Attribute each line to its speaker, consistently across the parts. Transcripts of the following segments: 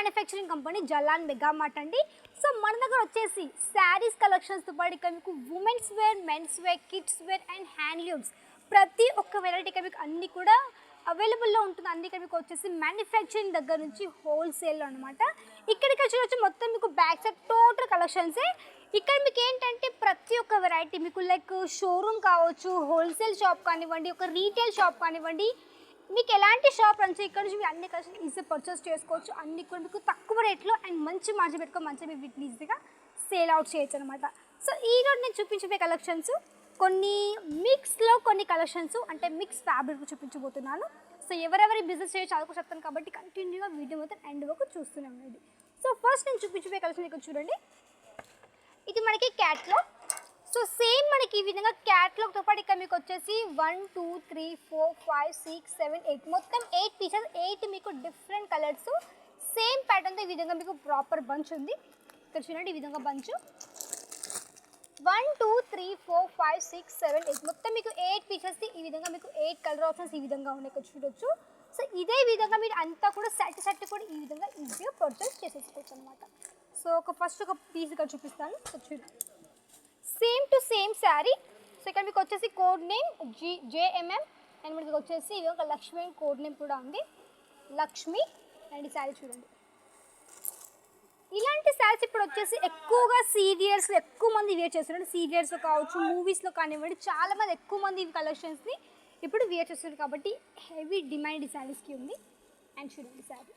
Speaker 1: Manufacturing company Jalan mega mart అండి. So మన దగ్గర వచ్చేసి శారీస్ కలెక్షన్స్తో పాటు ఇక్కడ మీకు women's wear men's wear kids wear and handlooms ప్రతి ఒక్క వెరైటీ మీకు అన్ని కూడా అవైలబుల్లో ఉంటుంది. అన్ని మీకు వచ్చేసి మ్యానుఫ్యాక్చరింగ్ దగ్గర నుంచి హోల్సేల్ అనమాట ఇక్కడికి వచ్చి మొత్తం మీకు బ్యాక్ సైడ్ టోటల్ కలెక్షన్సే ఇక్కడ మీకు ఏంటంటే ప్రతి ఒక్క వెరైటీ మీకు లైక్ షోరూమ్ కావచ్చు హోల్సేల్ షాప్ కానివ్వండి ఒక రీటైల్ షాప్ కానివ్వండి మీకు ఎలాంటి షాప్ నుంచి ఇక్కడ నుంచి మీరు అన్ని కలిసి ఈజీ పర్చేస్ చేసుకోవచ్చు. అన్ని కూడా మీకు తక్కువ రేట్లో అండ్ మంచి మార్జిన్ పెట్టుకో మంచిగా మీరు వీటిని ఈజీగా సేల్ అవుట్ చేయొచ్చు అనమాట సో ఈరోజు నేను చూపించే కలెక్షన్స్ కొన్ని మిక్స్లో కొన్ని కలెక్షన్స్ అంటే మిక్స్ ఫ్యాబ్రిక్ చూపించబోతున్నాను. సో ఎవరెవరి బిజినెస్ చేయొచ్చు అదొక చెప్తాను కాబట్టి కంటిన్యూగా వీడియో మొత్తం ఎండ్ వరకు చూస్తూనే ఉండేది సో ఫస్ట్ నేను చూపించే కలెక్షన్ ఇక్కడ చూడండి. ఇది మనకి క్యాట్లో సో సేమ్ మనకి ఈ విధంగా క్యాట్లాగ్తో పాటు ఇక్కడ మీకు వచ్చేసి one two three four five six seven eight మొత్తం ఎయిట్ పీసెస్ ఎయిట్ మీకు డిఫరెంట్ కలర్స్ సేమ్ ప్యాటర్న్తో ఈ విధంగా మీకు ప్రాపర్ బంచ్ ఉంది. ఇక్కడ చూడండి ఈ విధంగా bunch one two three four five six seven eight మొత్తం మీకు ఎయిట్ పీసెస్ది ఈ విధంగా మీకు ఎయిట్ కలర్ ఆప్షన్స్ ఈ విధంగా ఉన్నాయి. ఇక్కడ చూడొచ్చు. సో ఇదే విధంగా మీరు అంతా కూడా సెట్ సెట్ కూడా ఈ విధంగా ఈజీగా పర్చేస్ చేసేసుకోవచ్చు అనమాట సో ఒక ఫస్ట్ ఒక పీస్ ఇక్కడ చూపిస్తాను. సో చూడండి. Same to same sari so ఇక్కడ మీకు వచ్చేసి code name G JMM and మనకి వచ్చేసి ఇది ఒక లక్ష్మి కోడ్ నేమ్ కూడా ఉంది. లక్ష్మి అండ్ ఈ శారీ చూడండి. ఇలాంటి శారీస్ ఇప్పుడు వచ్చేసి ఎక్కువగా సీరియల్స్ ఎక్కువ మంది వేర్ చేస్తున్నారు. సీరియల్స్లో కావచ్చు మూవీస్లో కానివ్వండి చాలా మంది ఎక్కువ మంది ఈ కలెక్షన్స్ని ఇప్పుడు వేర్ చేస్తున్నారు కాబట్టి హెవీ డిమాండ్ ఈ శారీస్కి ఉంది. అండ్ చూడండి శారీ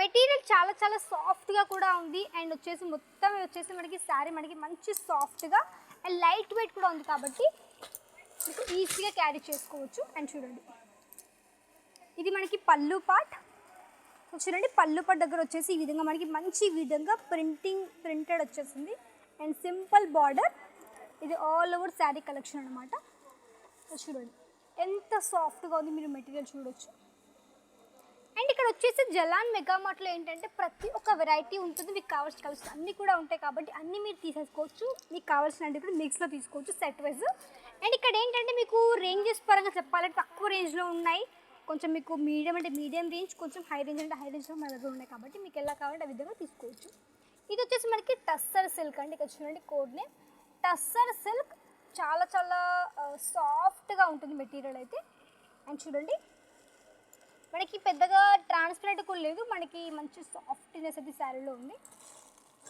Speaker 1: మెటీరియల్ చాలా చాలా సాఫ్ట్గా కూడా ఉంది. అండ్ వచ్చేసి మొత్తం వచ్చేసి మనకి శారీ మనకి మంచి సాఫ్ట్గా అండ్ లైట్ వెయిట్ కూడా ఉంది కాబట్టి మీకు ఈజీగా క్యారీ చేసుకోవచ్చు. అండ్ చూడండి. ఇది మనకి పళ్ళు పార్ట్ చూడండి పళ్ళు పార్ట్ దగ్గర వచ్చేసి ఈ విధంగా మనకి మంచి విధంగా ప్రింటింగ్ ప్రింటెడ్ వచ్చేసింది. అండ్ సింపుల్ బార్డర్ ఇది ఆల్ ఓవర్ శారీ కలెక్షన్ అనమాట చూడండి ఎంత సాఫ్ట్గా ఉంది మీరు మెటీరియల్ చూడొచ్చు. ఇక్కడ వచ్చేసి జలాన్ మెగామార్ట్లో ఏంటంటే ప్రతి ఒక్క వెరైటీ ఉంటుంది మీకు కావాల్సిన కలిసి అన్నీ కూడా ఉంటాయి కాబట్టి అన్నీ మీరు తీసేసుకోవచ్చు. మీకు కావాల్సిన కూడా మిక్స్లో తీసుకోవచ్చు సెట్ వైజ్. అండ్ ఇక్కడ ఏంటంటే మీకు రేంజెస్ పరంగా చెప్పాలంటే తక్కువ రేంజ్లో ఉన్నాయి. కొంచెం మీకు మీడియం అంటే మీడియం రేంజ్ కొంచెం హై రేంజ్ అంటే హై రేంజ్లో మన దగ్గర ఉన్నాయి కాబట్టి మీకు ఎలా కావాలంటే ఆ విధంగా తీసుకోవచ్చు. ఇది వచ్చేసి మనకి టస్సర్ సిల్క్ అండి. ఇక్కడ చూడండి కోడ్ నేమ్. టస్సర్ సిల్క్ చాలా చాలా సాఫ్ట్గా ఉంటుంది మెటీరియల్ అయితే. అండ్ చూడండి మనకి పెద్దగా ట్రాన్స్పరెంట్ కూడా లేదు. మనకి మంచి సాఫ్ట్నెస్ అది శారీలో ఉంది.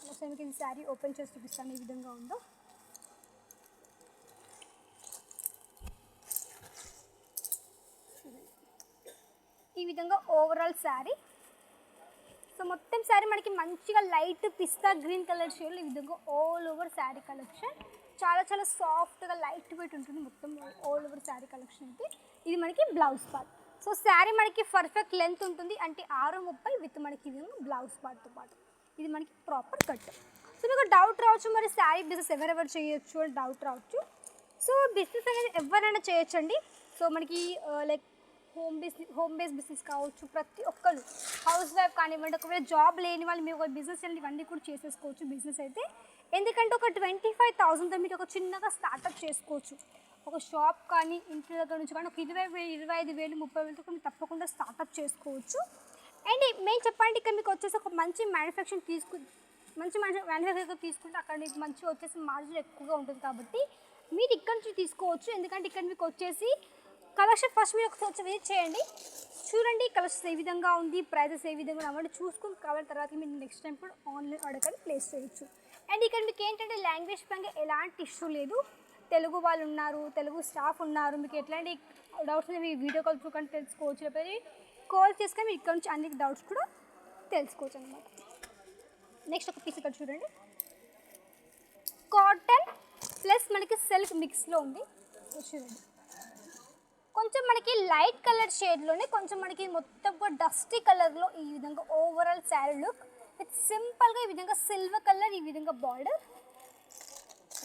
Speaker 1: ఒకసారి మీకు ఇది శారీ ఓపెన్ చేసి చూపిస్తాను ఈ విధంగా ఉందో. ఈ విధంగా ఓవరాల్ శారీ. సో మొత్తం శారీ మనకి మంచిగా లైట్ పిస్తా గ్రీన్ కలర్ షేడ్లో ఈ విధంగా ఆల్ ఓవర్ శారీ కలెక్షన్ చాలా చాలా సాఫ్ట్గా లైట్ వెయిట్ ఉంటుంది మొత్తం ఆల్ ఓవర్ శారీ కలెక్షన్ అయితే. ఇది మనకి బ్లౌజ్ పార్ట్ సో శారీ మనకి పర్ఫెక్ట్ లెంత్ ఉంటుంది. అంటే ఆరు ముప్పై విత్ మనకి ఇది బ్లౌజ్ పార్ట్తో పాటు. ఇది మనకి ప్రాపర్ కట్ సో మీకు డౌట్ రావచ్చు మరి శారీ బిజినెస్ ఎవరెవరు చేయొచ్చు అని డౌట్ రావచ్చు. సో బిజినెస్ అనేది ఎవరైనా చేయొచ్చండి. సో మనకి uh, like home business home base business కావచ్చు ప్రతి ఒక్కరు హౌస్ వైఫ్ కానివ్వండి ఒకవేళ జాబ్ లేని వాళ్ళు మీరు ఒక బిజినెస్ వెళ్ళి ఇవన్నీ కూడా చేసేసుకోవచ్చు బిజినెస్ అయితే. ఎందుకంటే ఒక ట్వంటీ ఫైవ్ థౌసండ్తో మీరు ఒక చిన్నగా స్టార్టప్ చేసుకోవచ్చు. ఒక షాప్ కానీ ఇంటి దగ్గర నుంచి కానీ ఒక ఇరవై వేలు ఇరవై ఐదు వేలు ముప్పై వేలతో మీరు తప్పకుండా స్టార్ట్అప్ చేసుకోవచ్చు. అండ్ మేము చెప్పండి ఇక్కడ మీకు వచ్చేసి ఒక మంచి మ్యానుఫ్యాక్చరింగ్ తీసుకు మంచి మ్యానుఫ్యాక్చర్ తీసుకుంటే అక్కడ మీకు మంచిగా వచ్చేసి మార్జిన్ ఎక్కువగా ఉంటుంది కాబట్టి మీరు ఇక్కడ నుంచి తీసుకోవచ్చు. ఎందుకంటే ఇక్కడ మీకు వచ్చేసి కలెక్షన్ ఫస్ట్ మీరు ఒకసారి వచ్చి విజిట్ చేయండి. చూడండి కలెక్షన్ ఏ విధంగా ఉంది ప్రైజెస్ ఏ విధంగా ఉన్నాయి చూసుకుని కావాలి తర్వాత మీరు నెక్స్ట్ టైం కూడా ఆన్లైన్ ఆర్డర్ కానీ ప్లేస్ చేయొచ్చు. అండ్ ఇక్కడ మీకు ఏంటంటే లాంగ్వేజ్ పరంగా ఎలాంటి ఇష్యూ లేదు. తెలుగు వాళ్ళు ఉన్నారు తెలుగు స్టాఫ్ ఉన్నారు. మీకు ఎట్లాంటి డౌట్స్ ఉన్నాయి మీ వీడియో కాల్ త్రూ కానీ తెలుసుకోవచ్చు. లేకపోతే కాల్ చేసుకొని మీరు ఇక్కడ నుంచి అన్ని డౌట్స్ కూడా తెలుసుకోవచ్చు అనమాట నెక్స్ట్ ఒక పీస్ ఇక్కడ చూడండి. కాటన్ ప్లస్ మనకి సెల్ఫ్ మిక్స్లో ఉంది. చూడండి. కొంచెం మనకి లైట్ కలర్ షేడ్లోనే కొంచెం మనకి మొత్తం కూడా డస్టీ కలర్లో ఈ విధంగా ఓవరాల్ శారీ లుక్ విత్ సింపుల్గా ఈ విధంగా సిల్వర్ కలర్ ఈ విధంగా బార్డర్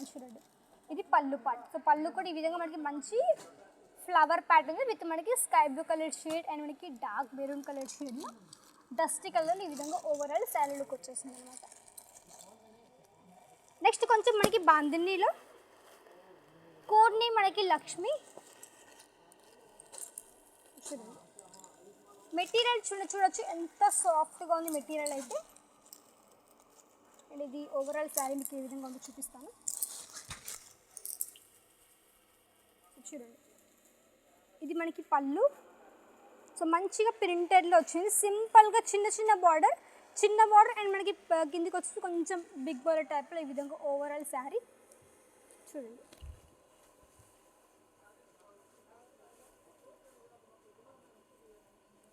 Speaker 1: చూడండి. ఇది పళ్ళు పార్ట్ సో పళ్ళు కూడా ఈ విధంగా మనకి మంచి ఫ్లవర్ ప్యాటర్న్ విత్ మనకి sky blue colour shade and మనకి డార్క్ మెరూన్ కలర్ షేడ్లో డస్టీ కలర్ ఈ విధంగా ఓవరాల్ శారీ లుక్ వచ్చేసింది అనమాట నెక్స్ట్ కొంచెం మనకి బాందినీలో కోర్ని మనకి లక్ష్మి చూడండి మెటీరియల్ చూడ చూడొచ్చు. ఎంత సాఫ్ట్గా ఉంది మెటీరియల్ అయితే. అండ్ ఇది ఓవరాల్ శారీ మీకు ఏ విధంగా ఉందో చూపిస్తాను. చూడండి. ఇది మనకి పళ్ళు. సో మంచిగా ప్రింటెడ్లో వచ్చింది. సింపుల్గా చిన్న చిన్న బార్డర్ చిన్న బార్డర్ అండ్ మనకి కిందికి వచ్చి కొంచెం బిగ్ బార్డర్ టైప్లో ఈ విధంగా ఓవరాల్ శారీ. చూడండి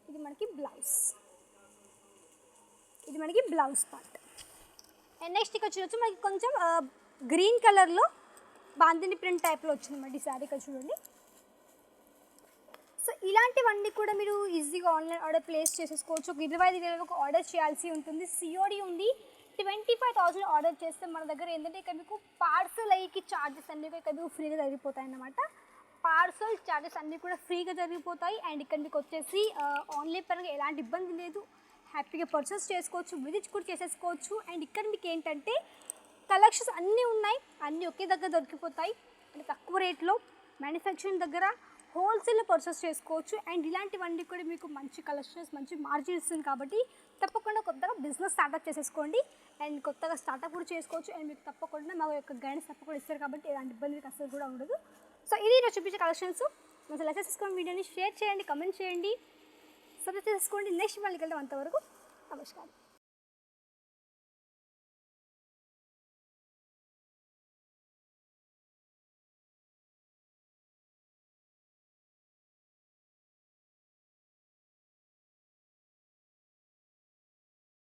Speaker 1: ఇది మనకి బ్లౌజ్. ఇది మనకి బ్లౌజ్ పార్ట్. అండ్ నెక్స్ట్ ఇక్కడ చూడొచ్చు మనకి కొంచెం గ్రీన్ కలర్లో బాందిని ప్రింట్ టైప్లో వచ్చింది ఈ శారీ ఇక్కడ చూడండి. సో ఇలాంటివన్నీ కూడా మీరు ఈజీగా ఆన్లైన్ ఆర్డర్ ప్లేస్ చేసేసుకోవచ్చు. ఒక ఇరవై ఐదు వేలకు ఆర్డర్ చేయాల్సి ఉంటుంది. సిఓడి ఉంది. ట్వంటీ ఫైవ్ థౌసండ్ ఆర్డర్ చేస్తే మన దగ్గర ఏంటంటే ఇక్కడ మీకు పార్సల్ అయ్యి ఛార్జెస్ అన్నీ ఇక్కడ మీకు ఫ్రీగా జరిగిపోతాయి అన్నమాట పార్సల్ చార్జెస్ అన్నీ కూడా ఫ్రీగా జరిగిపోతాయి. అండ్ ఇక్కడ మీకు వచ్చేసి ఆన్లైన్ పరంగా ఎలాంటి ఇబ్బంది లేదు. హ్యాపీగా పర్చేస్ చేసుకోవచ్చు విజిట్ కూడా చేసేసుకోవచ్చు. అండ్ ఇక్కడ మీకు ఏంటంటే కలెక్షన్స్ అన్నీ ఉన్నాయి. అన్నీ ఒకే దగ్గర దొరికిపోతాయి. అండ్ తక్కువ రేట్లో మ్యానుఫ్యాక్చరింగ్ దగ్గర హోల్సేల్లో పర్చేస్ చేసుకోవచ్చు. అండ్ ఇలాంటివన్నీ కూడా మీకు మంచి కలెక్షన్స్ మంచి మార్జిన్ ఇస్తుంది కాబట్టి తప్పకుండా కొత్తగా బిజినెస్ స్టార్ట్అప్ చేసేసుకోండి. అండ్ కొత్తగా స్టార్టప్ కూడా చేసుకోవచ్చు. అండ్ మీకు తప్పకుండా మా యొక్క గైడెన్స్ తప్పకుండా ఇస్తారు కాబట్టి ఎలాంటి ఇబ్బంది అసలు కూడా ఉండదు. సో ఇది నేను చూపించే కలెక్షన్స్ మంచి లైక్ చేసుకోండి వీడియోని షేర్ చేయండి కమెంట్ చేయండి. సబ్స్క్రైబ్ చేసుకోండి. నెక్స్ట్ మళ్ళీ వెళ్దాం అంతవరకు. నమస్కారం.